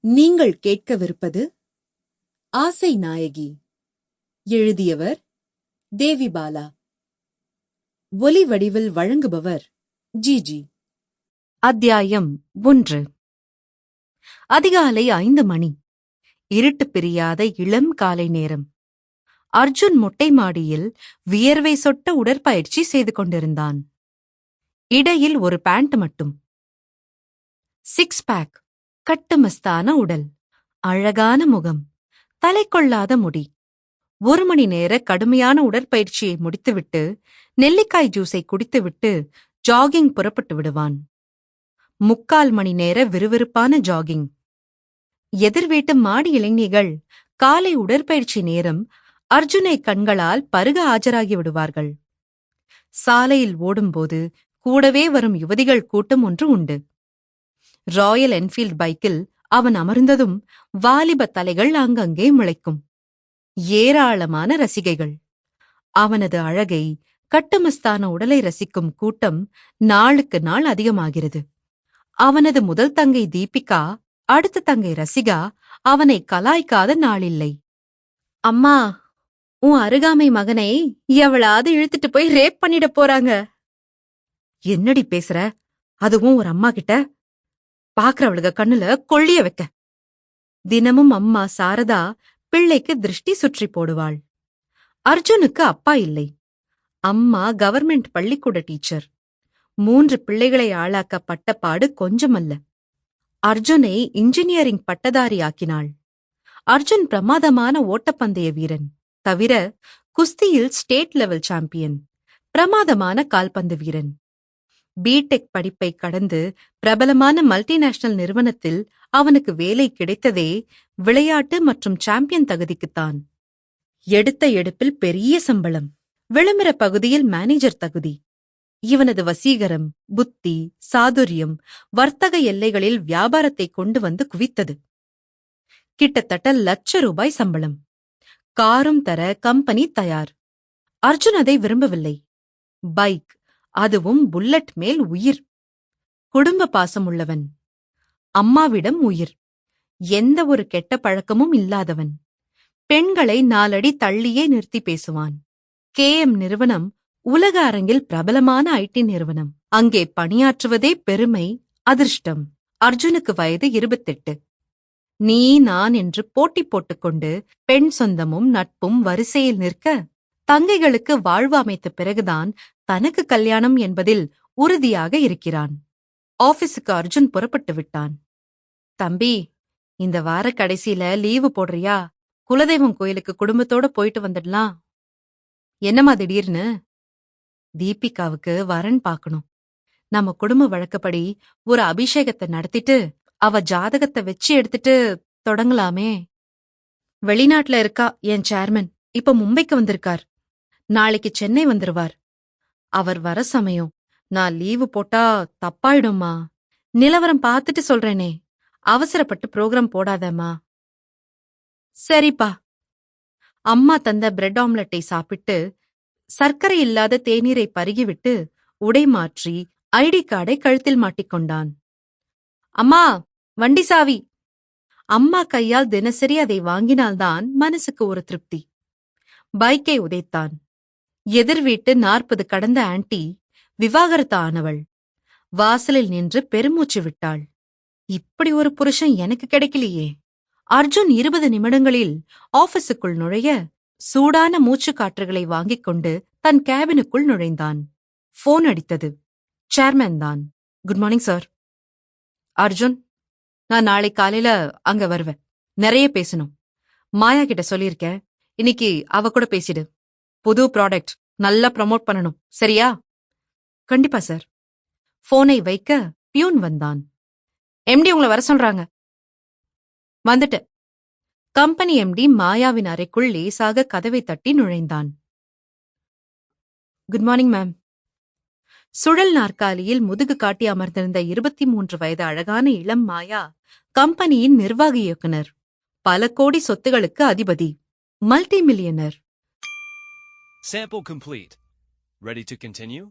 நீங்கள் கேட்கவிருப்பது ஆசை நாயகி. எழுதியவர் தேவி பாலா ஒலி வடிவில் வழங்குபவர் ஜிஜி அத்தியாயம் ஒன்று. அதிகாலை ஐந்து மணி. இருட்டு பிரியாத இளம் காலை நேரம். அர்ஜுன் மொட்டை மாடியில் வியர்வை சொட்ட உடற்பயிற்சி செய்து கொண்டிருந்தான். இடையில் ஒரு பேண்ட் மட்டும். Six pack. கட்டுமஸ்தான உடல். அழகான முகம். தலை கொள்ளாத முடி. ஒரு மணி நேர கடுமையான உடற்பயிற்சியை முடித்துவிட்டு நெல்லிக்காய் ஜூஸை குடித்துவிட்டு ஜாகிங் புறப்பட்டு விடுவான். முக்கால் மணி நேர விறுவிறுப்பான ஜாகிங். எதிர் வீட்டு மாடி இளைஞர்கள் காலை உடற்பயிற்சி நேரம் அர்ஜுனை கண்களால் பருக ஆஜராகி விடுவார்கள். சாலையில் ஓடும்போது கூடவே வரும் யுவதிகள் கூட்டம் ஒன்று உண்டு. ராயல் என்ஃபீல்ட் பைக்கில் அவன் அமர்ந்ததும் வாலிப தலைகள் அங்கங்கே முளைக்கும். ஏராளமான ரசிகைகள். அவனது அழகை கட்டுமஸ்தான உடலை ரசிக்கும் கூட்டம் நாளுக்கு நாள் அதிகமாகிறது. அவனது முதல் தங்கை தீபிகா அடுத்த தங்கை ரசிகா அவனை கலாய்க்காத நாளில்லை அம்மா! உன் அருகாமை மகனை எவளாவது இழுத்துட்டு போய் ரேப் பண்ணிட போறாங்க. என்னடி பேசுற? அதுவும் ஒரு அம்மா கிட்ட? பாக்குறவளுக கண்ணுல கொள்ளிய வைக்க. தினமும் அம்மா சாரதா பிள்ளைக்கு திருஷ்டி சுற்றி போடுவாள். அர்ஜுனுக்கு அப்பா இல்லை. அம்மா கவர்மெண்ட் பள்ளிக்கூட டீச்சர். மூன்று பிள்ளைகளை ஆளாக்க பட்டப்பாடு கொஞ்சமல்ல. அர்ஜுனை இன்ஜினியரிங் பட்டதாரி ஆக்கினாள். அர்ஜுன் பிரமாதமான ஓட்டப்பந்தய வீரன். தவிர குஸ்தியில் ஸ்டேட் லெவல் சாம்பியன் பிரமாதமான கால்பந்து வீரன். பிடெக் படிப்பை கடந்து பிரபலமான மல்டிநேஷனல் நிறுவனத்தில் அவனுக்கு வேலை கிடைத்ததே விளையாட்டு மற்றும் சாம்பியன் தகுதிக்குத்தான் எடுத்த எடுப்பில் பெரிய சம்பளம் விளம்பர பகுதியில் மேனேஜர் தகுதி. இவனது வசீகரம் புத்தி சாதுரியம் வர்த்தக எல்லைகளில் வியாபாரத்தை கொண்டு வந்து குவித்தது. கிட்டத்தட்ட லட்ச ரூபாய் சம்பளம். காரும் தர கம்பெனி தயார். அர்ஜுன் அதை விரும்பவில்லை. பைக் அதுவும் புல்லட் மேல் உயிர். குடும்ப பாசம் உள்ளவன். அம்மாவிடம் உயிர். எந்த ஒரு கெட்ட பழக்கமும் இல்லாதவன். பெண்களை நாலடி தள்ளியே நிறுத்தி பேசுவான். கே. எம். நிறுவனம் உலக அரங்கில் பிரபலமான ஐடி நிறுவனம். அங்கே பணியாற்றுவதே பெருமை அதிர்ஷ்டம். அர்ஜுனுக்கு வயது இருபத்தெட்டு. நீ நான் என்று போட்டி போட்டுக்கொண்டு பெண் சொந்தமும் நட்பும் வரிசையில் நிற்க தங்கைகளுக்கு வாழ்வு அமைத்த பிறகுதான் தனக்கு கல்யாணம் என்பதில் உறுதியாக இருக்கிறான். ஆபீஸுக்கு அர்ஜுன் புறப்பட்டு விட்டான். தம்பி இந்த வார கடைசியில லீவு போடுறியா? குலதெய்வம் கோயிலுக்கு குடும்பத்தோட போயிட்டு வந்துடலாம். என்னம்மா திடீர்னு? தீபிகாவுக்கு வரன் பார்க்கணும். நம்ம குடும்ப வழக்கப்படி ஒரு அபிஷேகத்தை நடத்திட்டு அவ ஜாதகத்தை வச்சு எடுத்துட்டு தொடங்கலாமே. வெளிநாட்டுல இருக்கா என் சேர்மன் இப்ப மும்பைக்கு வந்திருக்கார். நாளைக்கு சென்னை வந்துருவார். அவர் வர சமயம். நான் லீவு போட்டா தப்பாயிடும்மா. நிலவரம் பார்த்துட்டு சொல்றேனே. அவசரப்பட்டு புரோகிராம் போடாதம்மா. சரிப்பா. அம்மா தந்த பிரெட் ஆம்லெட்டை சாப்பிட்டு சர்க்கரை இல்லாத தேநீரை பருகிவிட்டு உடை மாற்றி ஐடி கார்டை கழுத்தில் மாட்டிக்கொண்டான். அம்மா வண்டி சாவி. அம்மா கையால் தினசரி அதை வாங்கினால்தான் மனசுக்கு ஒரு திருப்தி. பைக்கை உதைத்தான். எதிர் வீட்டு நாற்பது கடந்த ஆன்டி விவாகரத்து ஆனவள். வாசலில் நின்று பெருமூச்சு விட்டாள். இப்படி ஒரு புருஷன் எனக்கு கிடைக்கலையே. அர்ஜுன் இருபது நிமிடங்களில் ஆபீஸுக்குள் நுழைய சூடான மூச்சு காற்றுகளை வாங்கிக் கொண்டு தன் கேபினுக்குள் நுழைந்தான். போன் அடித்தது. சேர்மேன் தான். Good morning sir. அர்ஜுன். நான் நாளை காலையில அங்க வருவேன். நிறைய பேசணும். மாயா கிட்ட சொல்லியிருக்கேன். இன்னைக்கு அவ கூட பேசிடு. புது ப்ராடக்ட் நல்லா ப்ரமோட் பண்ணணும். சரியா? கண்டிப்பா சார் போனை வைக்க பியூன் வந்தான். எம்டி உங்களை வர சொல்றாங்க. வந்துட்ட கம்பெனி எம்டி மாயாவின் அறைக்குள் லேசாக கதவை தட்டி நுழைந்தான். குட் மார்னிங் மேம் சுழல் நாற்காலியில் முதுகு காட்டி அமர்ந்திருந்த இருபத்தி மூன்று வயது அழகான இளம் மாயா கம்பெனியின் நிர்வாக இயக்குனர் பல கோடி சொத்துகளுக்கு அதிபதி multi millionaire Sample complete. Ready to continue?